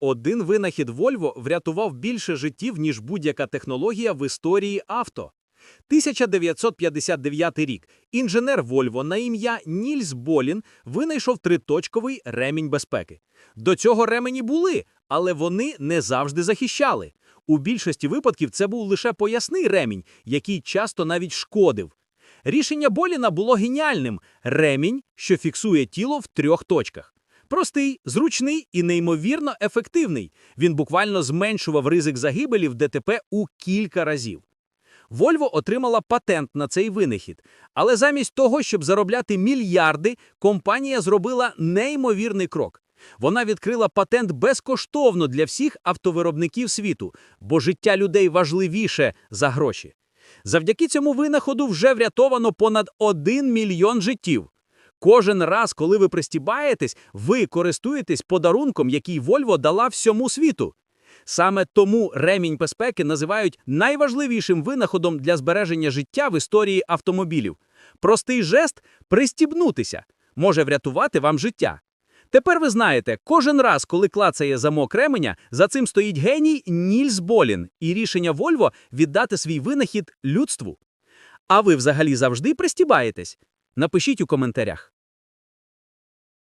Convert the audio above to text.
Один винахід Volvo врятував більше життів, ніж будь-яка технологія в історії авто. 1959 рік. Інженер Volvo на ім'я Нільс Болін винайшов триточковий ремінь безпеки. До цього ремені були, але вони не завжди захищали. У більшості випадків це був лише поясний ремінь, який часто навіть шкодив. Рішення Боліна було геніальним – ремінь, що фіксує тіло в трьох точках. Простий, зручний і неймовірно ефективний. Він буквально зменшував ризик загибелі в ДТП у кілька разів. Volvo отримала патент на цей винахід, але замість того, щоб заробляти мільярди, компанія зробила неймовірний крок. Вона відкрила патент безкоштовно для всіх автовиробників світу, бо життя людей важливіше за гроші. Завдяки цьому винаходу вже врятовано понад 1 мільйон життів. Кожен раз, коли ви пристібаєтесь, ви користуєтесь подарунком, який Volvo дала всьому світу. Саме тому ремінь безпеки називають найважливішим винаходом для збереження життя в історії автомобілів. Простий жест пристібнутися може врятувати вам життя. Тепер ви знаєте, кожен раз, коли клацає замок ременя, за цим стоїть геній Нільс Болін і рішення Volvo віддати свій винахід людству. А ви взагалі завжди пристібаєтесь? Напишіть у коментарях.